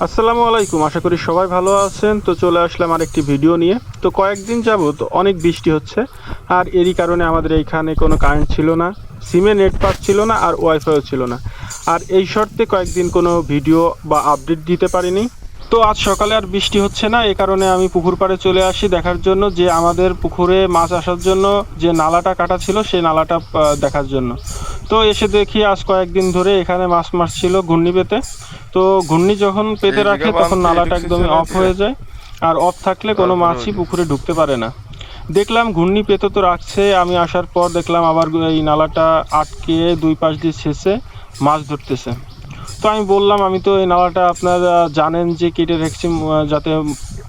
আসসালামু আলাইকুম, আশা করি সবাই ভালো আছেন। তো চলে আসলাম আরেকটি ভিডিও নিয়ে। তো কয়েকদিন যাবত অনেক বৃষ্টি হচ্ছে, আর এরই কারণে আমাদের এইখানে কোনো কারেন্ট ছিল না সিমে নেট ছিল না, আর ওয়াইফাইও ছিল না। আর এই শর্তে কয়েকদিন কোনো ভিডিও বা আপডেট দিতে পারিনি। তো আজ সকালে আর বৃষ্টি হচ্ছে না এই কারণে আমি পুকুর পাড়ে চলে আসি দেখার জন্য, যে আমাদের পুকুরে মাছ আসার জন্য যে নালাটা কাটা ছিল, সেই নালাটা দেখার জন্য। তো এসে দেখি আজ কয়েকদিন ধরে এখানে মাছ মাছ ছিল ঘূর্ণি পেতে। তো ঘূর্ণি যখন পেতে রাখে তখন নালাটা একদমই অফ হয়ে যায় আর অফ থাকলে কোনো মাছই পুকুরে ঢুকতে পারে না। দেখলাম ঘূর্ণি পেতে তো রাখছে আমি আসার পর দেখলাম আবার এই নালাটা আটকে দুই পাশ দিয়ে ছেঁচে মাছ ধরতেছে। তো আমি বললাম আমি তো এই নালাটা আপনারা জানেন যে কেটে রেখেছি যাতে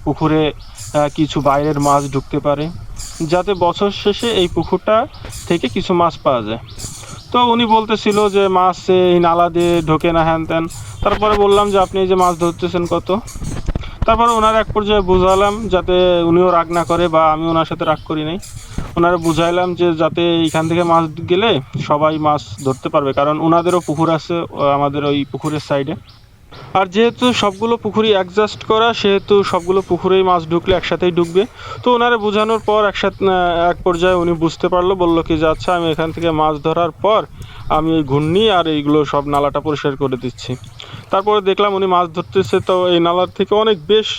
পুকুরে কিছু বাইরের মাছ ঢুকতে পারে। যাতে বছর শেষে এই পুকুরটা থেকে কিছু মাছ পাওয়া যায়। তো উনি বলতেছিল যে মাছ এই নালা দিয়ে ঢোকে না হ্যান ত্যান। তারপরে বললাম যে, আপনি যে মাছ ধরতেছেন কত? তারপরে ওনার এক পর্যায়ে বুঝালাম যাতে উনিও রাগ না করে বা আমি ওনার সাথে রাগ করি নাই। ওনারা বুঝাইলাম যে, যাতে এখান থেকে মাছ গেলে সবাই মাছ ধরতে পারবে। কারণ ওনাদেরও পুকুর আছে আমাদের ওই পুকুরের সাইডে আর যেহেতু সবগুলো পুকুরই অ্যাডজাস্ট করা, সেহেতু সবগুলো পুকুরেই মাছ ঢুকলে একসাথেই ঢুকবে। তো ওনারা বোঝানোর পর একসাথে এক পর্যায়ে উনি বুঝতে পারল, বলল কি, যে আচ্ছা আমি এখান থেকে মাছ ধরার পর আমি এই ঘূর্ণি আর এইগুলো সব নালাটা পরিষ্কার করে দিচ্ছি। তারপরে দেখলাম উনি মাছ ধরতেছে, তো এই নালার থেকে অনেক বেশ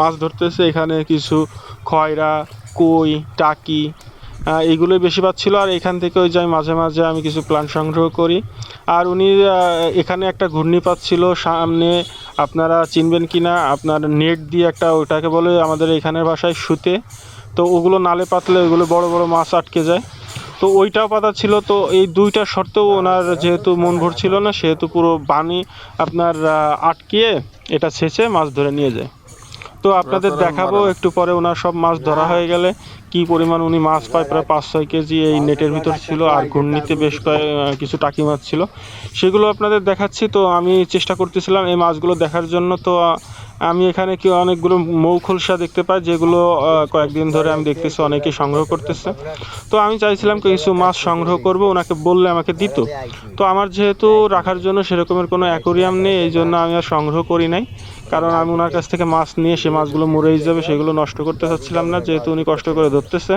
মাছ ধরতেছে। এখানে কিছু খয়রা, কই, টাকি এইগুলোই বেশি পাচ্ছিল আর এখান থেকে ওই যাই মাঝে মাঝে আমি কিছু প্লান্ট সংগ্রহ করি। আর উনি এখানে একটা ঘূর্ণি পাচ্ছিল সামনে আপনারা চিনবেন কি না আপনার নেট দিয়ে একটা ওটাকে বলে আমাদের এখানের ভাষায় সুতে। তো ওগুলো নালে পাতলে ওগুলো বড় বড় মাছ আটকে যায়। তো ওইটাও পাতা ছিল। তো এই দুইটা শর্তেও ওনার যেহেতু মন ভরছিল না, সেহেতু পুরো বানি আপনার আটকিয়ে এটা ছেঁচে মাছ ধরে নিয়ে যায়। তো আপনাদের দেখাবো একটু পরে ওনার সব মাছ ধরা হয়ে গেলে কি পরিমাণ উনি মাছ পায় প্রায় পাঁচ ছয় কেজি এই নেটের ভিতর ছিল আর ঘূর্ণিতে বেশ কয়েক কিছু টাকি মাছ ছিল। সেগুলো আপনাদের দেখাচ্ছি তো আমি চেষ্টা করতেছিলাম এই মাছগুলো দেখার জন্য। তো আমি এখানে কি অনেকগুলো মৌ খোলসা দেখতে পাই যেগুলো কয়েকদিন ধরে আমি দেখতেছি অনেকে সংগ্রহ করতেছে। তো আমি চাইছিলাম কিছু মাছ সংগ্রহ করব ওনাকে বললে আমাকে দিত। তো আমার যেহেতু রাখার জন্য সেরকমের কোনো অ্যাকোরিয়াম নেই এই জন্য আমি আর সংগ্রহ করি নাই। কারণ আমি ওনার কাছ থেকে মাছ নিয়ে সে মাছগুলো মরেই যাবে, সেগুলো নষ্ট করতে চাচ্ছিলাম না, যেহেতু উনি কষ্ট করে ধরতেছে।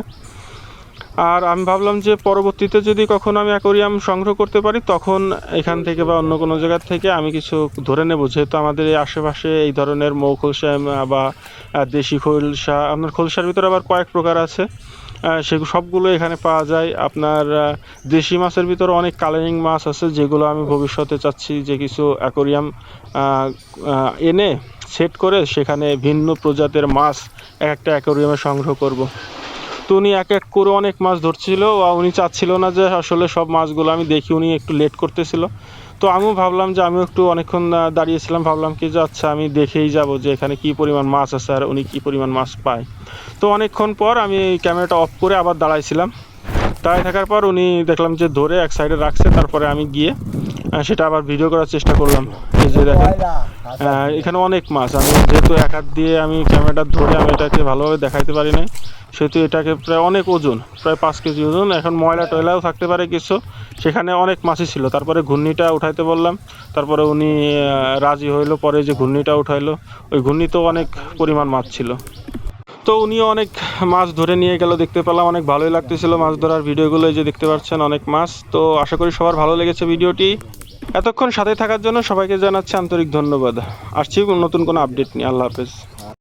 আর আমি ভাবলাম যে পরবর্তীতে যদি কখনো আমি অ্যাকোরিয়াম সংগ্রহ করতে পারি, তখন এখান থেকে বা অন্য কোনো জায়গার থেকে আমি কিছু ধরে নেব। যেহেতু আমাদের এই আশেপাশে এই ধরনের মৌ খোলসা বা দেশি খোলসা, আপনার খোলসার ভিতরে আবার কয়েক প্রকার আছে। সেগুলো সবগুলো এখানে পাওয়া যায়। আপনার দেশি মাছের ভিতরে অনেক কালারিং মাছ আছে, যেগুলো আমি ভবিষ্যতে চাচ্ছি যে কিছু অ্যাকোরিয়াম এনে সেট করে সেখানে ভিন্ন প্রজাতির মাছ এক একটা অ্যাকোরিয়ামে সংগ্রহ করব। তো উনি এক এক করে অনেক মাছ ধরছিল উনি চাচ্ছিল না যে আসলে সব মাছগুলো আমি দেখি উনি একটু লেট করতেছিল। তো আমিও ভাবলাম যে আমিও একটু অনেকক্ষণ দাঁড়িয়েছিলাম। ভাবলাম কি যে আচ্ছা আমি দেখেই যাব যে এখানে কি পরিমাণ মাছ আছে আর উনি কী পরিমাণ মাছ পায়। তো অনেকক্ষণ পর আমি ক্যামেরাটা অফ করে আবার দাঁড়াইছিলাম। দাঁড়িয়ে থাকার পর উনি দেখলাম যে ধরে এক সাইডে রাখছে, তারপরে আমি গিয়ে সেটা আবার ভিডিও করার চেষ্টা করলাম। এই যে দেখেন এখানে অনেক মাছ। আমি যেহেতু এক হাত দিয়ে আমি ক্যামেরাটা ধরে আমি এটাকে ভালোভাবে দেখাইতে পারি নাই সেহেতু এটাকে প্রায় অনেক ওজন প্রায় পাঁচ কেজি ওজন। এখন ময়লা টয়লাও থাকতে পারে কিছু। সেখানে অনেক মাছই ছিল। তারপরে ঘূর্ণিটা উঠাইতে বললাম। তারপরে উনি রাজি হইল পরে যে ঘূর্ণিটা উঠাইলো ওই ঘূর্ণিতেও অনেক পরিমাণ মাছ ছিল। তো উনিও অনেক মাছ ধরে নিয়ে গেল দেখতে পেলাম অনেক ভালোই লাগতেছিল মাছ ধরার ভিডিওগুলো। যে দেখতে পাচ্ছেন অনেক মাছ। তো আশা করি সবার ভালো লেগেছে ভিডিওটি। এতক্ষণ সাথে থাকার জন্য সবাইকে জানাচ্ছি আন্তরিক ধন্যবাদ। আসছি নতুন কোনো আপডেট নিয়ে। আল্লাহ হাফেজ।